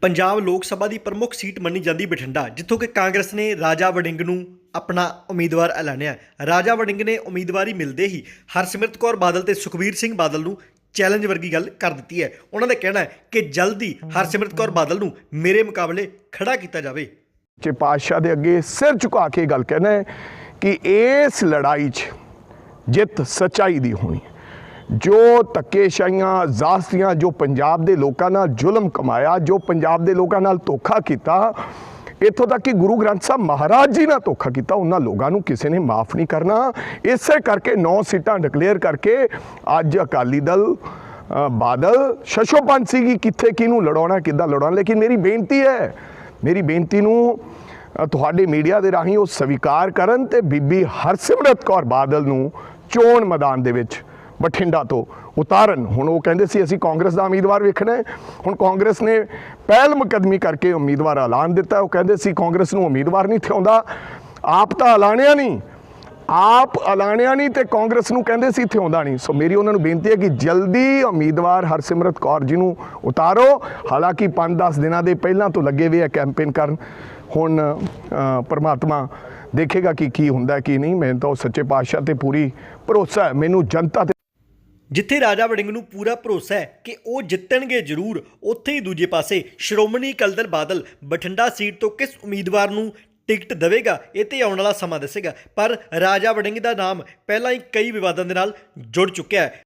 ਪੰਜਾਬ ਲੋਕ ਸਭਾ ਦੀ ਪ੍ਰਮੁੱਖ ਸੀਟ ਮੰਨੀ ਜਾਂਦੀ ਬਠਿੰਡਾ, ਜਿੱਥੋਂ ਕਿ ਕਾਂਗਰਸ ਨੇ ਰਾਜਾ ਵੜਿੰਗ ਨੂੰ ਆਪਣਾ ਉਮੀਦਵਾਰ ਐਲਾਨਿਆ। ਰਾਜਾ ਵੜਿੰਗ ਨੇ ਉਮੀਦਵਾਰੀ ਮਿਲਦੇ ਹੀ ਹਰਸਿਮਰਤ ਕੌਰ ਬਾਦਲ ਤੇ ਸੁਖਬੀਰ ਸਿੰਘ ਬਾਦਲ ਨੂੰ ਚੈਲੰਜ ਵਰਗੀ ਗੱਲ ਕਰ ਦਿੱਤੀ ਹੈ। ਉਹਨਾਂ ਦਾ ਕਹਿਣਾ ਹੈ ਕਿ ਜਲਦੀ ਹਰਸਿਮਰਤ ਕੌਰ ਬਾਦਲ ਨੂੰ ਮੇਰੇ ਮੁਕਾਬਲੇ ਖੜਾ ਕੀਤਾ ਜਾਵੇ। ਚ ਪਾਤਸ਼ਾਹ ਦੇ ਅੱਗੇ ਸਿਰ ਝੁਕਾ ਕੇ ਗੱਲ ਕਹਿਣਾ ਹੈ ਕਿ ਇਸ ਲੜਾਈ 'ਚ ਜਿੱਤ ਸਚਾਈ ਦੀ ਹੋਣੀ ਹੈ। ਜੋ ਧੱਕੇਸ਼ਾਹੀਆਂ, ਜ਼ਾਸਤੀਆਂ ਜੋ ਪੰਜਾਬ ਦੇ ਲੋਕਾਂ ਨਾਲ ਜ਼ੁਲਮ ਕਮਾਇਆ, ਜੋ ਪੰਜਾਬ ਦੇ ਲੋਕਾਂ ਨਾਲ ਧੋਖਾ ਕੀਤਾ, ਇੱਥੋਂ ਤੱਕ ਕਿ ਗੁਰੂ ਗ੍ਰੰਥ ਸਾਹਿਬ ਮਹਾਰਾਜ ਜੀ ਨਾਲ ਧੋਖਾ ਕੀਤਾ, ਉਹਨਾਂ ਲੋਕਾਂ ਨੂੰ ਕਿਸੇ ਨੇ ਮਾਫ ਨਹੀਂ ਕਰਨਾ। ਇਸੇ ਕਰਕੇ 9 ਸੀਟਾਂ ਡਿਕਲੇਅਰ ਕਰਕੇ ਅੱਜ ਅਕਾਲੀ ਦਲ ਬਾਦਲ ਸ਼ਸ਼ੋਪੰਨ ਸੀਗੀ ਕਿੱਥੇ ਕਿਹਨੂੰ ਲੜਾਉਣਾ, ਕਿੱਦਾਂ ਲੜਾਉਣਾ, ਲੇਕਿਨ ਮੇਰੀ ਬੇਨਤੀ ਹੈ, ਮੇਰੀ ਬੇਨਤੀ ਨੂੰ ਤੁਹਾਡੇ ਮੀਡੀਆ ਦੇ ਰਾਹੀਂ ਉਹ ਸਵੀਕਾਰ ਕਰਨ ਤੇ ਬੀਬੀ ਹਰਸਿਮਰਤ ਕੌਰ ਬਾਦਲ ਨੂੰ ਚੋਣ ਮੈਦਾਨ ਦੇ ਵਿੱਚ ਬਠਿੰਡਾ ਤੋਂ। ਉਤਾਰਨ। ਹੁਣ ਉਹ ਕਹਿੰਦੇ ਸੀ, ਅਸੀਂ ਕਾਂਗਰਸ ਦਾ ਉਮੀਦਵਾਰ ਵੇਖਣਾ ਹੁਣ ਕਾਂਗਰਸ ਨੇ ਪਹਿਲ ਮੁਕਦਮੀ ਕਰਕੇ ਉਮੀਦਵਾਰ ਐਲਾਨ ਦਿੱਤਾ। ਉਹ ਕਹਿੰਦੇ ਸੀ, ਕਾਂਗਰਸ ਨੂੰ ਉਮੀਦਵਾਰ ਨਹੀਂ ਥਿਆਉਂਦਾ। ਆਪ ਤਾਂ ਐਲਾਨਿਆ ਨਹੀਂ। ਆਪ ਐਲਾਨਿਆ ਨਹੀਂ ਤੇ ਕਾਂਗਰਸ ਨੂੰ ਕਹਿੰਦੇ ਸੀ ਇੱਥੇ ਨਹੀਂ। ਸੋ ਮੇਰੀ ਉਹਨਾਂ ਨੂੰ ਬੇਨਤੀ ਹੈ ਕਿ ਜਲਦੀ ਉਮੀਦਵਾਰ ਹਰਸਿਮਰਤ ਕੌਰ ਜੀ ਨੂੰ ਉਤਾਰੋ। ਹਾਲਾਂਕਿ 5-10 ਦਿਨਾਂ ਦੇ ਪਹਿਲਾਂ ਤੋਂ ਲੱਗੇ ਹੋਏ ਆ ਕੈਂਪੇਨ ਕਰਨ। ਹੁਣ ਪਰਮਾਤਮਾ ਦੇਖੇਗਾ ਕਿ ਕੀ ਹੁੰਦਾ, ਕੀ ਨਹੀਂ। ਮੈਨੂੰ ਤਾਂ ਉਹ ਸੱਚੇ ਪਾਤਸ਼ਾਹ ਤੇ ਪੂਰੀ ਭਰੋਸਾ ਹੈ। ਮੈਨੂੰ ਜਨਤਾ ਤੇ ਜਿੱਥੇ ਰਾਜਾ ਵੜਿੰਗ ਨੂੰ ਪੂਰਾ ਭਰੋਸਾ ਹੈ ਕਿ ਉਹ ਜਿੱਤਣਗੇ ਜ਼ਰੂਰ, ਉੱਥੇ ਹੀ ਦੂਜੇ ਪਾਸੇ ਸ਼੍ਰੋਮਣੀ ਅਕਾਲੀ ਬਾਦਲ ਬਠਿੰਡਾ ਸੀਟ ਤੋਂ ਕਿਸ ਉਮੀਦਵਾਰ ਨੂੰ ਟਿਕਟ ਦੇਵੇਗਾ, ਇਹ ਤੇ ਆਉਣ ਵਾਲਾ ਸਮਾਂ ਦੱਸੇਗਾ। ਪਰ ਰਾਜਾ ਵੜਿੰਗ ਦਾ ਨਾਮ ਪਹਿਲਾਂ ਹੀ ਕਈ ਵਿਵਾਦਾਂ ਦੇ ਨਾਲ ਜੁੜ ਚੁੱਕਿਆ ਹੈ।